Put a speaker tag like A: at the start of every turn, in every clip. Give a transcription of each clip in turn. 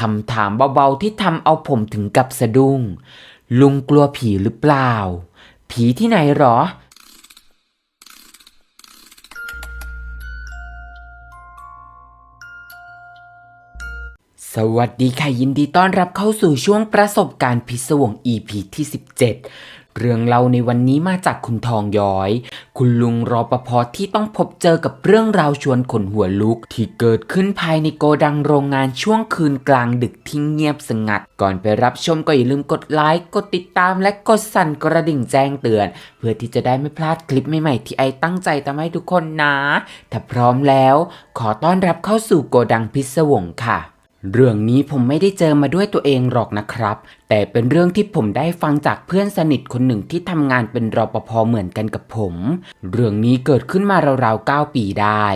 A: คำถามเบาๆที่ทำเอาผมถึงกับสะดุ้ง ลุงกลัวผีหรือเปล่า ผีที่ไหนหรอ สวัสดีค่ะยินดีต้อนรับเข้าสู่ช่วงประสบการณ์พิศวง EP ที่ 17 เรื่องเล่าในวันนี้มาจากคุณทองย้อย คุณลุงรอปภที่ต้องพบเจอกับเรื่องราวชวนขนหัวลุก ที่เกิดขึ้นภายในโกดังโรงงานช่วงคืนกลางดึกที่เงียบสงัด ก่อนไปรับชมก็อย่าลืมกดไลค์ กดติดตามและกดสั่นกระดิ่งแจ้งเตือน เพื่อที่จะได้ไม่พลาดคลิปใหม่ๆที่ไอตั้งใจทำให้ทุกคนนะ ถ้าพร้อมแล้ว ขอต้อนรับเข้าสู่โกดังพิศวงค่ะ เรื่องนี้ผมไม่ได้เจอมาด้วยตัวเองหรอกนะครับแต่เป็นเรื่องที่ผมได้ฟังจากเพื่อนสนิทคนหนึ่งที่ทำงานเป็นรปภเหมือนกันกับผม เรื่องนี้เกิดขึ้นมาราวๆ 9 ปีได้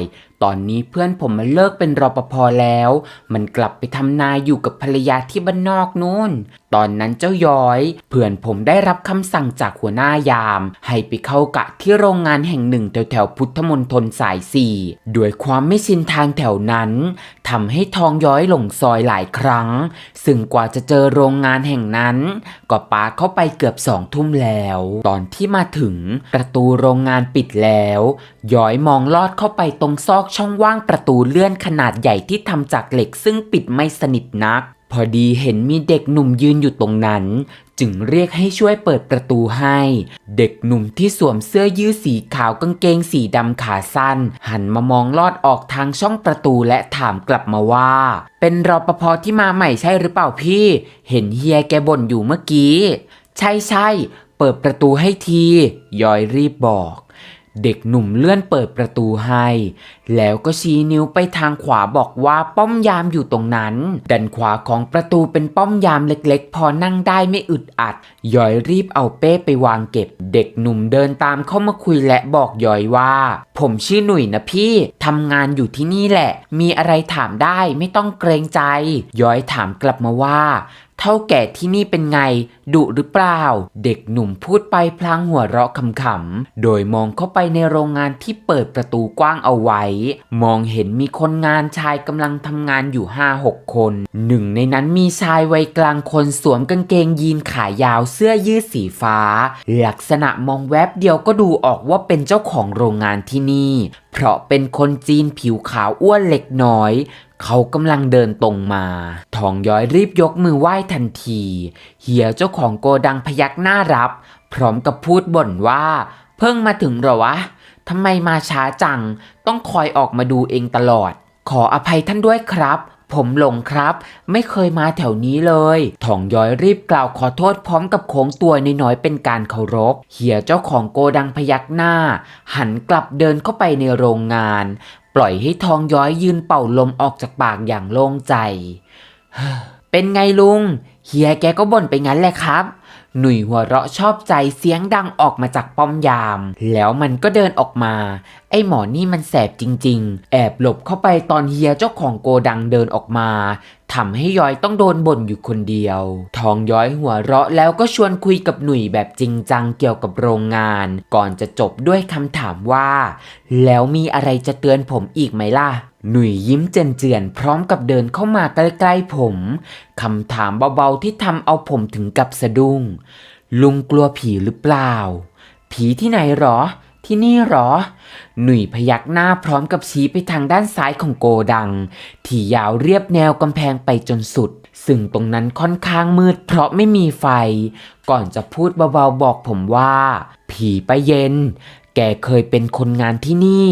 A: ตอนนี้เพื่อนผมมันเลิกเป็นรปภแล้ว มันกลับไปทำนายอยู่กับภรรยาที่บ้านนอกนู่น ตอนนั้นเจ้าย้อย เพื่อนผมได้รับคำสั่งจากหัวหน้ายาม ให้ไปเข้ากะที่โรงงานแห่งหนึ่งแถวแถวๆพุทธมณฑลสายสี่ด้วยความไม่ชินทางแถวนั้นทำให้ทองย้อยหลงซอยหลายครั้ง ซึ่งกว่าจะเจอโรงงานแห่งนั้น ก็ปาเข้าไปเกือบสองทุ่มแล้ว ตอนที่มาถึงประตูโรงงานปิดแล้วย้อยมองลอดเข้าไปตรงซอกช่องว่างประตูเลื่อนขนาดใหญ่ที่ทำจากเหล็กซึ่งปิดไม่สนิทนัก พอดีเห็นมีเด็กหนุ่มยืนอยู่ตรงนั้น จึงเรียกให้ช่วยเปิดประตูให้ เด็กหนุ่มที่สวมเสื้อยืดสีขาวกางเกงสีดำขาสั้น หันมามองลอดออกทางช่องประตูและถามกลับมาว่า เป็นรอปภที่มาใหม่ใช่หรือเปล่าพี่ เห็นเฮียแกบ่นอยู่เมื่อกี้ ใช่ใช่เปิดประตูให้ที ยอยรีบบอก เด็กหนุ่มเลื่อนเปิดประตูให้ แล้วก็ชี้นิ้วไปทางขวาบอกว่าป้อมยามอยู่ตรงนั้นด้านขวาของประตูเป็นป้อมยามเล็กๆ พอนั่งได้ไม่อึดอัดย้อยรีบเอาเป้ไปวางเก็บ เด็กหนุ่มเดินตามเข้ามาคุยและบอกย้อยว่า ผมชื่อหนุ่ยนะพี่ทำงานอยู่ที่นี่แหละ มีอะไรถามได้ไม่ต้องเกรงใจ ย้อยถามกลับมาว่า เท่าแก่ที่นี่เป็นไง ดุหรือเปล่า เด็กหนุ่มพูดไปพลางหัวเราะขำๆ โดยมองเข้าไปในโรงงานที่เปิดประตูกว้างเอาไว้ มองเห็นมีคนงานชายกำลังทำงานอยู่5-6คน หนึ่งในนั้นมีชายวัยกลางคนสวมกางเกงยีนขายาวเสื้อยืดสีฟ้า ลักษณะมองแวบเดียวก็ดูออกว่าเป็นเจ้าของโรงงานที่นี่ เพราะเป็นคนจีนผิวขาวอ้วนเล็กน้อย เขากำลังเดินตรงมาทองย้อยรีบยกมือไหว้ทันที เฮียเจ้าของโกดังพยักหน้ารับ พร้อมกับพูดบ่นว่า เพิ่งมาถึงหรอวะทำไมมาช้าจัง ต้องคอยออกมาดูเองตลอด ขออภัยท่านด้วยครับ ผมหลงครับ ไม่เคยมาแถวนี้เลยทองย้อยรีบกล่าวขอโทษพร้อมกับโค้งตัวน้อยๆเป็นการเคารพเฮียเจ้าของโกดังพยักหน้า หันกลับเดินเข้าไปในโรงงาน ปล่อยให้ทองย้อยยืนเป่าลมออกจากปากอย่างโล่งใจ เป็นไงลุง เฮียแกก็บ่นไปงั้นแหละครับ หนุ่ยหัวเราะชอบใจเสียงดังออกมาจากป้อมยาม แล้วมันก็เดินออกมา ไอ้หมอนี่มันแสบจริง ๆ แอบหลบเข้าไปตอนเฮียเจ้าของโกดังเดินออกมาทำให้ย้อยต้องโดนบ่นอยู่คนเดียว ทองย้อยหัวเราะแล้วก็ชวนคุยกับหนุ่ยแบบจริงจังเกี่ยวกับโรงงาน ก่อนจะจบด้วยคำถามว่า แล้วมีอะไรจะเตือนผมอีกไหมล่ะ หนุ่ยยิ้มเจียนๆพร้อมกับเดินเข้ามาใกล้ๆผมคำถามเบาๆที่ทำเอาผมถึงกับสะดุ้งลุงกลัวผีหรือเปล่า ผีที่ไหนหรอ ที่นี่หรอ หนุ่ยพยักหน้าพร้อมกับชี้ไปทางด้านซ้ายของโกดัง ที่ยาวเรียบแนวกำแพงไปจนสุด ซึ่งตรงนั้นค่อนข้างมืดเพราะไม่มีไฟ ก่อนจะพูดเบาๆบอกผมว่า ผีไปเย็น แกเคยเป็นคนงานที่นี่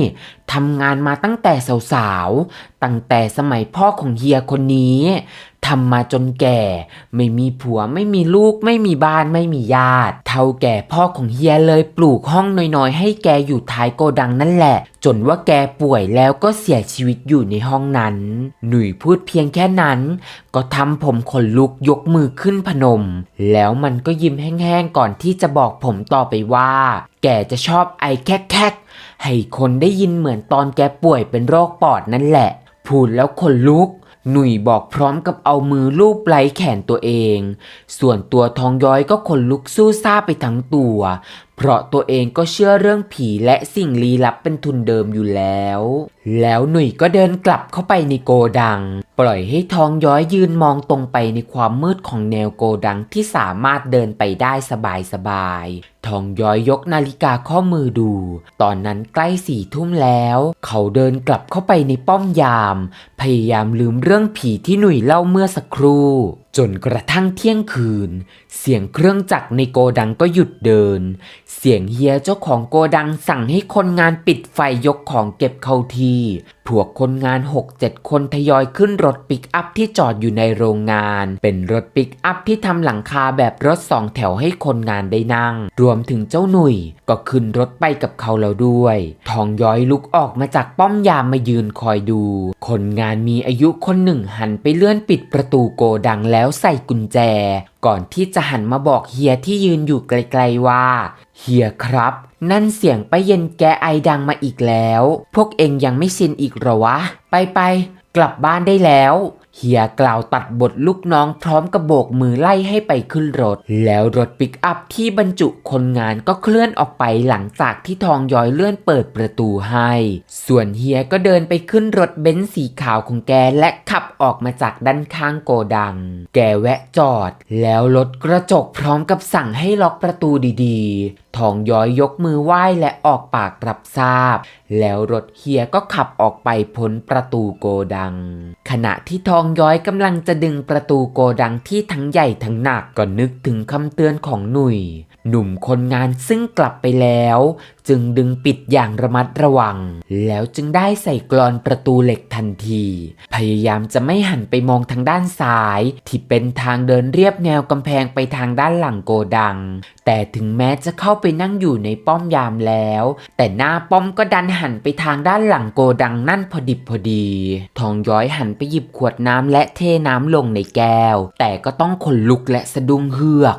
A: ทำงานมาตั้งแต่สาวๆ ตั้งแต่สมัยพ่อของเฮียคนนี้ทำมาจนแก่ ไม่มีผัวไม่มีลูกไม่มีบ้านไม่มีญาติ เท่าแก่พ่อของเฮียเลยปลูกห้องน้อยๆ ให้แกอยู่ท้ายโกดังนั่นแหละ จนว่าแกป่วยแล้วก็เสียชีวิตอยู่ในห้องนั้น หนุ่ยพูดเพียงแค่นั้น ก็ทำผมขนลุกยกมือขึ้นพนม แล้วมันก็ยิ้มแห้งๆก่อนที่จะบอกผมต่อไปว่า แกจะชอบไอแคกๆให้คนได้ยินเหมือนตอนแกป่วยเป็นโรคปอดนั่นแหละ พูดแล้วขนลุก หนุ่ยบอกพร้อมกับเอามือลูบไหล่แขนตัวเอง ส่วนตัวทองย้อยก็ขนลุกสู้ซ่าไปทั้งตัว เพราะตัวเองก็เชื่อเรื่องผีและสิ่งลี้ลับเป็นทุนเดิมอยู่แล้ว แล้วหนุ่ยก็เดินกลับเข้าไปในโกดัง ปล่อยให้ทองย้อยยืนมองตรงไปในความมืดของแนวโกดังที่สามารถเดินไปได้สบายๆ ทองย้อยยกนาฬิกาข้อมือดู ตอนนั้นใกล้สี่ทุ่มแล้ว เขาเดินกลับเข้าไปในป้อมยาม พยายามลืมเรื่องผีที่หนุ่ยเล่าเมื่อสักครู่ จนกระทั่งเที่ยงคืน เสียงเครื่องจักรในโกดังก็หยุดเดิน เสียงเฮียเจ้าของโกดังสั่งให้คนงานปิดไฟยกของเก็บเข้าที่พวกคนงาน6-7คนทยอยขึ้นรถปิกอัพที่จอดอยู่ในโรงงาน เป็นรถปิกอัพที่ทำหลังคาแบบรถสองแถวให้คนงานได้นั่ง รวมถึงเจ้าหนุ่ย ก็ขึ้นรถไปกับเขาแล้วด้วย ทองย้อยลุกออกมาจากป้อมยามมายืนคอยดู คนงานมีอายุคนหนึ่งหันไปเลื่อนปิดประตูโกดังแล้วใส่กุญแจ ก่อนที่จะหันมาบอกเฮียที่ยืนอยู่ไกลๆว่า เฮียครับ นั่นเสียงป้าเย็นแกไอดังมาอีกแล้ว พวกเองยังไม่ชินอีกหรอวะ ไปไปๆกลับบ้านได้แล้ว เฮียกล่าวตัดบทลูกน้องพร้อมกับโบกมือไล่ให้ไปขึ้นรถ แล้วรถปิกอัพที่บรรจุคนงานก็เคลื่อนออกไปหลังจากที่ทองย้อยเลื่อนเปิดประตูให้ ส่วนเฮียก็เดินไปขึ้นรถเบนซ์สีขาวของแกและขับออกมาจากด้านข้างโกดัง แกแวะจอด แล้วรถกระจกพร้อมกับสั่งให้ล็อกประตูดีๆ ทองย้อยยกมือไหว้และออกปากรับทราบ แล้วรถเฮียก็ขับออกไปพ้นประตูโกดัง ขณะที่ทองย้อยกำลังจะดึงประตูโกดังที่ทั้งใหญ่ทั้งหนักก็นึกถึงคำเตือนของหนุ่ย หนุ่มคนงานซึ่งกลับไปแล้ว จึงดึงปิดอย่างระมัดระวัง แล้วจึงได้ใส่กรอนประตูเหล็กทันที พยายามจะไม่หันไปมองทางด้านซ้าย ที่เป็นทางเดินเรียบแนวกำแพงไปทางด้านหลังโกดัง แต่ถึงแม้จะเข้าไปนั่งอยู่ในป้อมยามแล้ว แต่หน้าป้อมก็ดันหันไปทางด้านหลังโกดังนั่นพอดิบพอดี ทองย้อยหันไปหยิบขวดน้ำและเทน้ำลงในแก้ว แต่ก็ต้องขนลุกและสะดุ้งเฮือก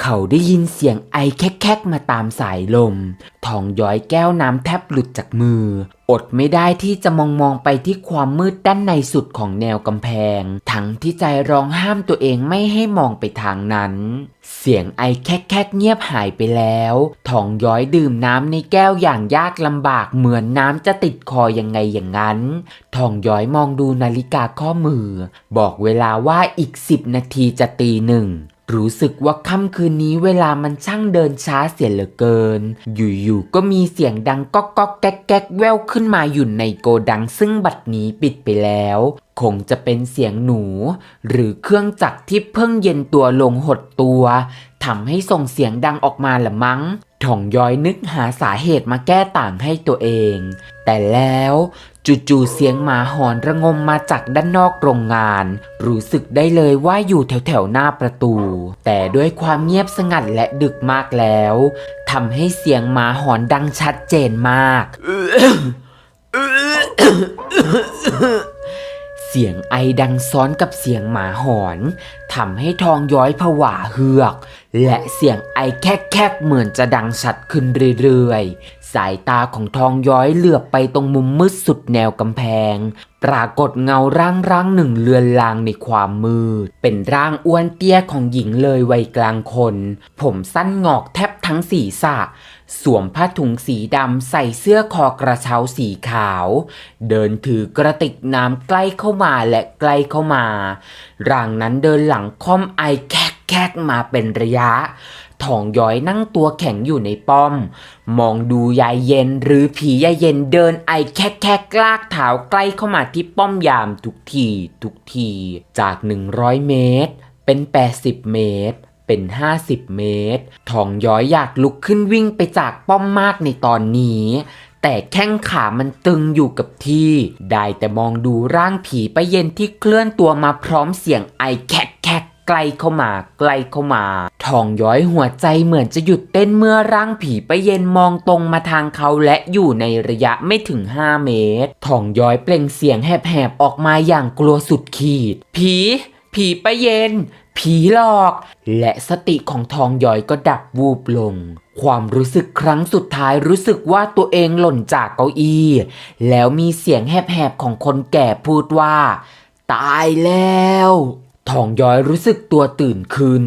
A: เขาได้ยินเสียงไอแคกๆมาตามสายลมทองย้อยแก้วน้ำแทบหลุดจากมือ อดไม่ได้ที่จะมองมองไปที่ความมืดด้านในสุดของแนวกำแพง ทั้งที่ใจร้องห้ามตัวเองไม่ให้มองไปทางนั้น เสียงไอแคกๆเงียบหายไปแล้วทองย้อยดื่มน้ำในแก้วอย่างยากลำบากเหมือนน้ำจะติดคอยังไงอย่างนั้นทองย้อยมองดูนาฬิกาข้อมือ บอกเวลาว่าอีกสิบนาทีจะตีหนึ่ง รู้สึกว่าค่ำคืนนี้เวลามันช่างเดินช้าเสียเหลือเกิน อยู่ๆ ก็มีเสียงดังก๊อกก๊อกแก๊กแก๊กแววขึ้นมาอยู่ในโกดังซึ่งบัดนี้ปิดไปแล้ว คงจะเป็นเสียงหนู หรือเครื่องจักรที่เพิ่งเย็นตัวลงหดตัวทำให้ส่งเสียงดังออกมาละมั้งถ่องย้อยนึกหาสาเหตุมาแก้ต่างให้ตัวเอง แต่แล้ว จู่ๆเสียงหมาหอนระงมมาจากด้านนอกโรงงาน รู้สึกได้เลยว่าอยู่แถวๆหน้าประตู แต่ด้วยความเงียบสงัดและดึกมากแล้วทำให้เสียงหมาหอนดังชัดเจนมาก เสียงไอดังซ้อนกับเสียงหมาหอนทำให้ทองย้อยผวาเฮือก และเสียงไอแคกๆเหมือนจะดังชัดขึ้นเรื่อยๆ สายตาของทองย้อยเหลือบไปตรงมุมมืดสุดแนวกำแพง ปรากฏเงาร่างร่างหนึ่งเลือนลางในความมืด เป็นร่างอ้วนเตี้ยของหญิงเลยวัยกลางคน ผมสั้นงอกแทบทั้งศีรษะ สวมผ้าถุงสีดำใส่เสื้อคอกระเช้าสีขาว เดินถือกระติกน้ำใกล้เข้ามาและใกล้เข้ามา ร่างนั้นเดินหลังค่อมไอแคกแคกมาเป็นระยะ ทองย้อยนั่งตัวแข็งอยู่ในป้อม มองดูยายเย็นหรือผียายเย็นเดินไอแคกแคกลากเท้าใกล้เข้ามาที่ป้อมยามทุกทีทุกที จาก 100 เมตร เป็น 80 เมตร เป็น 50 เมตร ทองย้อยอยากลุกขึ้นวิ่งไปจากป้อมมากในตอนนี้แต่แข้งขามันตึงอยู่กับที่ ได้แต่มองดูร่างผีไปเย็นที่เคลื่อนตัวมาพร้อมเสียงไอแคกแคก ใกล้เข้ามาใกล้เข้ามาทองย้อยหัวใจเหมือนจะหยุดเต้นเมื่อร่างผีไปเย็นมองตรงมาทางเขาและอยู่ในระยะไม่ถึง 5 เมตรทองย้อยเปล่งเสียงแหบๆออกมาอย่างกลัวสุดขีด ผี ผีไปเย็น ผีหลอก และสติของทองย้อยก็ดับวูบลง ความรู้สึกครั้งสุดท้ายรู้สึกว่าตัวเองหล่นจากเก้าอี้ แล้วมีเสียงแหบๆของคนแก่พูดว่า ตายแล้ว ทองย้อยรู้สึกตัวตื่นขึ้น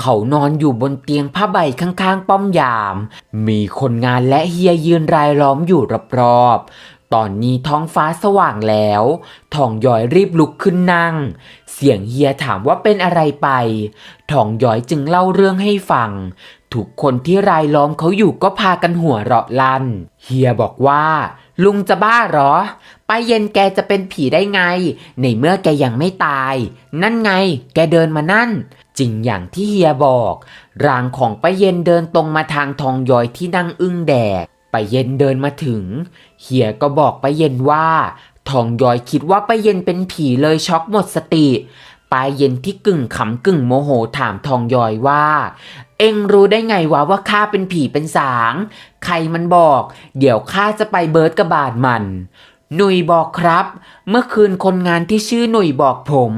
A: เขานอนอยู่บนเตียงผ้าใบข้างๆ ป้อมยาม มีคนงานและเฮียยืนรายล้อมอยู่รอบๆ ตอนนี้ท้องฟ้าสว่างแล้ว ทองย้อยรีบลุกขึ้นนั่ง เสียงเฮียถามว่าเป็นอะไรไป ทองย้อยจึงเล่าเรื่องให้ฟัง ทุกคนที่รายล้อมเขาอยู่ก็พากันหัวเราะลั่น เฮียบอกว่า ลุงจะบ้าหรอ ป้าเย็นแกจะเป็นผีได้ไง ในเมื่อแกยังไม่ตาย นั่นไง แกเดินมานั่น จริงอย่างที่เฮียบอก ร่างของป้าเย็นเดินตรงมาทางทองย้อยที่นั่งอึ้งแดกป้าเย็นเดินมาถึง เฮียก็บอกป้าเย็นว่า ทองย้อยคิดว่าป้าเย็นเป็นผีเลยช็อกหมดสติ ปลายเย็นที่กึ่งขำกึ่งโมโหถามทองย้อยว่า เอ็งรู้ได้ไงวะว่าข้าเป็นผีเป็นสาง ใครมันบอก เดี๋ยวข้าจะไปเบิร์ดกระบาดมัน หนุ่ยบอกครับ เมื่อคืนคนงานที่ชื่อหนุ่ยบอกผม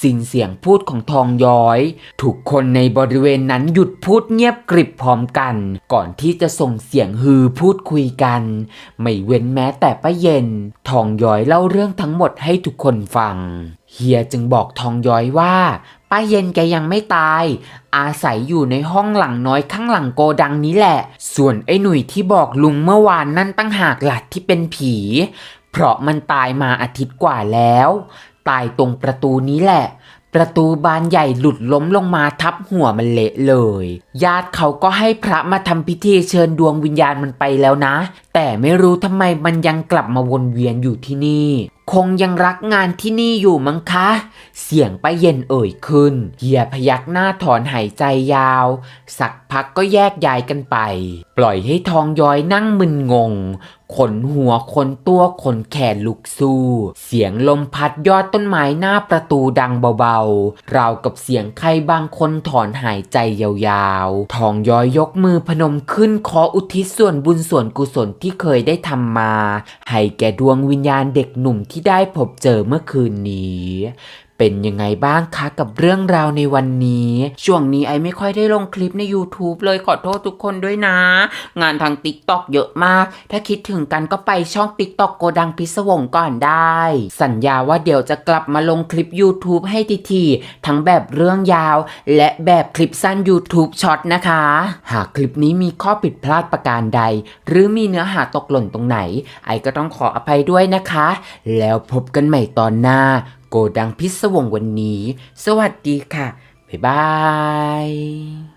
A: สิ้นเสียงพูดของทองย้อย ทุกคนในบริเวณนั้นหยุดพูดเงียบกริบพร้อมกัน ก่อนที่จะส่งเสียงฮือพูดคุยกัน ไม่เว้นแม้แต่ป้าเย็น ทองย้อยเล่าเรื่องทั้งหมดให้ทุกคนฟัง เฮียจึงบอกทองย้อยว่าป้าเย็นแกยังไม่ตาย อาศัยอยู่ในห้องหลังน้อยข้างหลังโกดังนี้แหละ ส่วนไอ้หนุ่ยที่บอกลุงเมื่อวานนั่นตั้งหากหลัดที่เป็นผี เพราะมันตายมาอาทิตย์กว่าแล้ว ตายตรงประตูนี้แหละ ประตูบานใหญ่หลุดล้มลงมาทับหัวมันเละเลย ญาติเขาก็ให้พระมาทำพิธีเชิญดวงวิญญาณมันไปแล้วนะ แต่ไม่รู้ทำไมมันยังกลับมาวนเวียนอยู่ที่นี่ คงยังรักงานที่นี่อยู่มั้งคะ เสียงป้าเย็นเอ่ยขึ้น เฮียพยักหน้าถอนหายใจยาว สักพักก็แยกย้ายกันไป ปล่อยให้ทองย้อยนั่งมึนงงขนหัวขนตัวขนแขนลุกสู้ เสียงลมพัดยอดต้นไม้หน้าประตูดังเบาๆ ราวกับเสียงใครบางคนถอนหายใจยาวๆ ทองย้อยยกมือพนมขึ้นขออุทิศส่วนบุญส่วนกุศลที่เคยได้ทำมา ให้แก่ดวงวิญญาณเด็กหนุ่มที่ได้พบเจอเมื่อคืนนี้ เป็นยังไงบ้างคะกับเรื่องราวในวันนี้ ช่วงนี้ไอไม่ค่อยได้ลงคลิปใน YouTube เลยขอโทษทุกคนด้วยนะ งานทาง TikTok เยอะมาก ถ้าคิดถึงกันก็ไปช่อง TikTok โกดังพิศวงก่อนได้ สัญญาว่าเดี๋ยวจะกลับมาลงคลิป YouTube ให้ทีๆทั้งแบบเรื่องยาว และแบบคลิปสั้น YouTube ช็อตนะคะ หากคลิปนี้มีข้อผิดพลาดประการใด หรือมีเนื้อหาตกหล่นตรงไหน ไอก็ต้องขออภัยด้วยนะคะ แล้วพบกันใหม่ตอนหน้า โกดังพิศวงวันนี้ สวัสดีค่ะ บ๊ายบาย